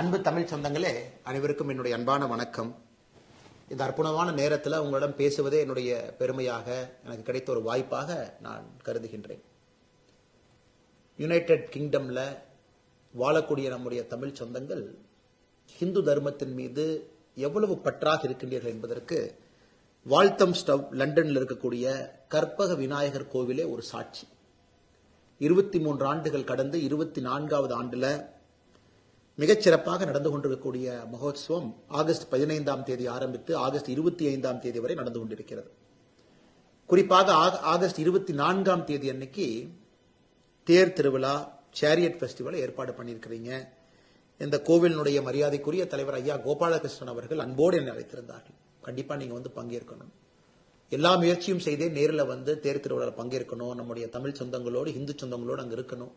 அன்பு தமிழ் சொந்தங்களே அனைவருக்கும் என்னுடைய அன்பான வணக்கம். இந்த அற்புதமான நேரத்தில் உங்களிடம் பேசுவதே என்னுடைய பெருமையாக எனக்கு கிடைத்த ஒரு வாய்ப்பாக நான் கருதுகின்றேன். யுனைடெட் கிங்டம்ல வாழக்கூடிய நம்முடைய தமிழ் சொந்தங்கள் ஹிந்து தர்மத்தின் மீது எவ்வளவு பற்றாக இருக்கின்றீர்கள் என்பதற்கு வால்தம் ஸ்டவ் லண்டனில் இருக்கக்கூடிய கற்பக விநாயகர் கோவிலே ஒரு சாட்சி. இருபத்தி மூன்று ஆண்டுகள் கடந்து இருபத்தி நான்காவது ஆண்டில் மிகச்சிறப்பாக நடந்து கொண்டிருக்கக்கூடிய மகோத்சவம் ஆகஸ்ட் பதினைந்தாம் தேதி ஆரம்பித்து ஆகஸ்ட் இருபத்தி ஐந்தாம் தேதி வரை நடந்து கொண்டிருக்கிறது. குறிப்பாக ஆகஸ்ட் இருபத்தி நான்காம் தேதி அன்னைக்கு தேர் திருவிழா சேரியட் ஃபெஸ்டிவலை ஏற்பாடு பண்ணியிருக்கிறீங்க. இந்த கோவிலினுடைய மரியாதைக்குரிய தலைவர் ஐயா கோபாலகிருஷ்ணன் அவர்கள் அன்போடு என்னை அழைத்திருந்தார்கள். கண்டிப்பா நீங்க வந்து பங்கேற்கணும். எல்லா முயற்சியும் செய்தே நேரில் வந்து தேர் திருவிழாவில் பங்கேற்கணும். நம்முடைய தமிழ் சொந்தங்களோடு இந்து சொந்தங்களோடு அங்கே இருக்கணும்.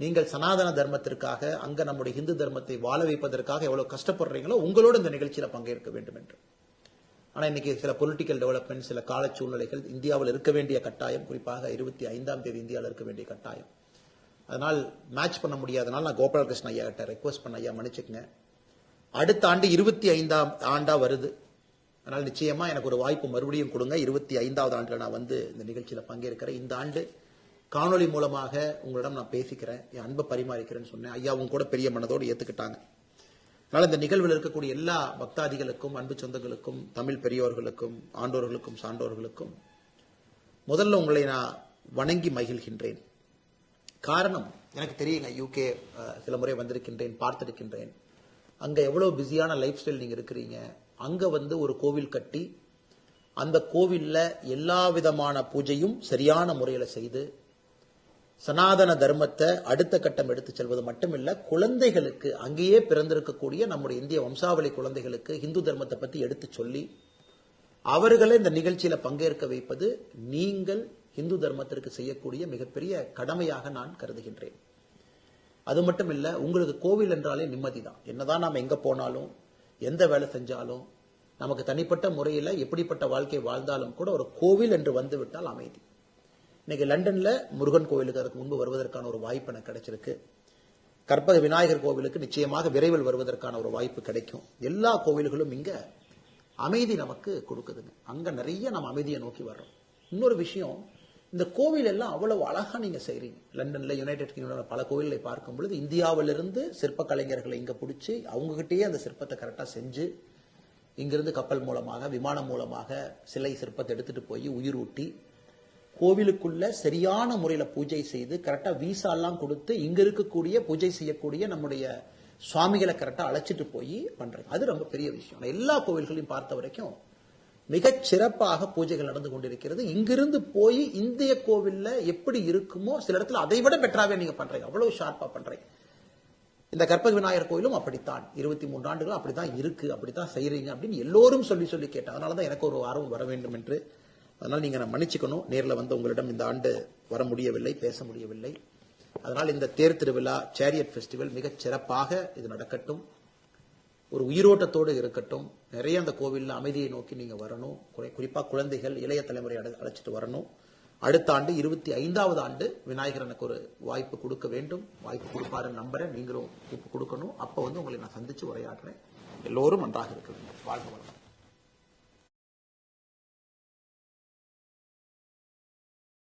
நீங்கள் சனாதன தர்மத்திற்காக அங்க நம்முடைய இந்து தர்மத்தை வாழ வைப்பதற்காக எவ்வளவு கஷ்டப்படுறீங்களோ உங்களோடு இந்த நிகழ்ச்சியில பங்கேற்க வேண்டும் என்று ஆனா இன்னைக்கு சில பொலிட்டிக்கல் டெவலப்மெண்ட் சில கால சூழ்நிலைகள் இந்தியாவில் இருக்க வேண்டிய கட்டாயம் குறிப்பாக இருபத்தி ஐந்தாம் தேதி இந்தியாவில் இருக்க வேண்டிய கட்டாயம். அதனால் மேட்ச் பண்ண முடியாதனால நான் கோபாலகிருஷ்ண ஐயா கிட்ட ரெக்வஸ்ட் பண்ண ஐயா மன்னிச்சுக்கங்க. அடுத்த ஆண்டு இருபத்தி ஐந்தாம் ஆண்டா வருது. அதனால் நிச்சயமா எனக்கு ஒரு வாய்ப்பு மறுபடியும் கொடுங்க. இருபத்தி ஐந்தாவது ஆண்டுல நான் வந்து இந்த நிகழ்ச்சியில பங்கேற்கிறேன். இந்த ஆண்டு காணொளி மூலமாக உங்களிடம் நான் பேசிக்கிறேன் என் அன்பை பரிமாறிக்கிறேன்னு சொன்னேன். ஐயாவும் கூட பெரிய மனதோடு ஏத்துக்கிட்டாங்க. அதனால இந்த நிகழ்வில் இருக்கக்கூடிய எல்லா பக்தாதிகளுக்கும் அன்பு சொந்தங்களுக்கும் தமிழ் பெரியோர்களுக்கும் ஆண்டோர்களுக்கும் சான்றோர்களுக்கும் முதல்ல உங்களை நான் வணங்கி மகிழ்கின்றேன். காரணம் எனக்கு தெரியுங்க யூகே சில முறை வந்திருக்கின்றேன் பார்த்திருக்கின்றேன். அங்க எவ்வளவு பிஸியான லைஃப் ஸ்டைல் நீங்க இருக்கிறீங்க. அங்க வந்து ஒரு கோவில் கட்டி அந்த கோவில்ல எல்லா விதமான பூஜையும் சரியான முறையில செய்து சனாதன தர்மத்தை அடுத்த கட்டம் எடுத்து செல்வது மட்டுமில்ல குழந்தைகளுக்கு அங்கேயே பிறந்திருக்கக்கூடிய நம்முடைய இந்திய வம்சாவளி குழந்தைகளுக்கு இந்து தர்மத்தை பத்தி எடுத்து சொல்லி அவர்களை இந்த நிகழ்ச்சியில பங்கேற்க வைப்பது நீங்கள் இந்து தர்மத்திற்கு செய்யக்கூடிய மிகப்பெரிய கடமையாக நான் கருதுகின்றேன். அது மட்டும் இல்ல உங்களுக்கு கோவில் என்றாலே நிம்மதி தான் என்னதான் நாம் எங்க போனாலும் எந்த வேலை செஞ்சாலும் நமக்கு தனிப்பட்ட முறையில் எப்படிப்பட்ட வாழ்க்கை வாழ்ந்தாலும் கூட ஒரு கோவில் என்று வந்து விட்டால் அமைதி. இன்னைக்கு லண்டன்ல முருகன் கோவிலுக்கு அதுக்கு முன்பு வருவதற்கான ஒரு வாய்ப்பு எனக்கு கிடைச்சிருக்கு. கற்பக விநாயகர் கோவிலுக்கு நிச்சயமாக விரைவில் வருவதற்கான ஒரு வாய்ப்பு கிடைக்கும். எல்லா கோவில்களும் இங்க அமைதி நமக்கு கொடுக்குதுங்க. அங்க நிறைய நம்ம அமைதியை நோக்கி வர்றோம். இன்னொரு விஷயம் இந்த கோவில் எல்லாம் அவ்வளவு அழகா நீங்க செய்றீங்க. லண்டன்ல யுனைடெட் கிங்டம்ல பல கோவில்களை பார்க்கும் பொழுது இந்தியாவிலிருந்து சிற்ப கலைஞர்களை இங்க பிடிச்சி அவங்ககிட்டயே அந்த சிற்பத்தை கரெக்டா செஞ்சு இங்கிருந்து கப்பல் மூலமாக விமானம் மூலமாக சிலை சிற்பத்தை எடுத்துட்டு போய் உயிரூட்டி கோவிலுக்குள்ள சரியான முறையில பூஜை செய்து கரெக்டா வீசா எல்லாம் கொடுத்து இங்க இருக்கக்கூடிய பூஜை செய்யக்கூடிய நம்முடைய சுவாமிகளை கரெக்டா அழைச்சிட்டு போய் பண்றாங்க அது ரொம்ப பெரிய விஷயம். எல்லா கோவில்களையும் பார்த்த வரைக்கும் மிகச் சிறப்பாக பூஜைகள் நடந்து கொண்டிருக்கிறது. இங்கிருந்து போய் இந்திய கோவில்ல எப்படி இருக்குமோ சில இடத்துல அதை விட பெட்டராகவே நீங்க பண்றீங்க. அவ்வளவு ஷார்ப்பா பண்றீங்க. இந்த கற்பக விநாயகர் கோயிலும் அப்படித்தான். இருபத்தி மூன்று ஆண்டுகள் அப்படித்தான் இருக்கு. அப்படித்தான் செய்யறீங்க அப்படின்னு எல்லோரும் சொல்லி சொல்லி கேட்டேன் அதனாலதான் எனக்கு ஒரு ஆர்வம் வர வேண்டும் என்று அதனால் நீங்கள் நான் மன்னிச்சுக்கணும். நேரில் வந்து உங்களிடம் இந்த ஆண்டு வர முடியவில்லை பேச முடியவில்லை. அதனால் இந்த தேர் திருவிழா சேரியட் ஃபெஸ்டிவல் மிகச் சிறப்பாக இது நடக்கட்டும். ஒரு உயிரோட்டத்தோடு இருக்கட்டும். நிறைய அந்த கோவில்ல அமைதியை நோக்கி நீங்கள் வரணும். குறிப்பாக குழந்தைகள் இளைய தலைமுறை அழைச்சிட்டு வரணும். அடுத்த ஆண்டு இருபத்தி ஐந்தாவது ஆண்டு விநாயகர் எனக்கு ஒரு வாய்ப்பு கொடுக்க வேண்டும். வாய்ப்பு கொடுப்பாருன்னு நம்புறேன். நீங்களும் இப்போ கொடுக்கணும். அப்போ வந்து உங்களை நான் சந்திச்சு உரையாடுறேன். எல்லோரும் நன்றாக இருக்க வேண்டும். வாழ்க வளம்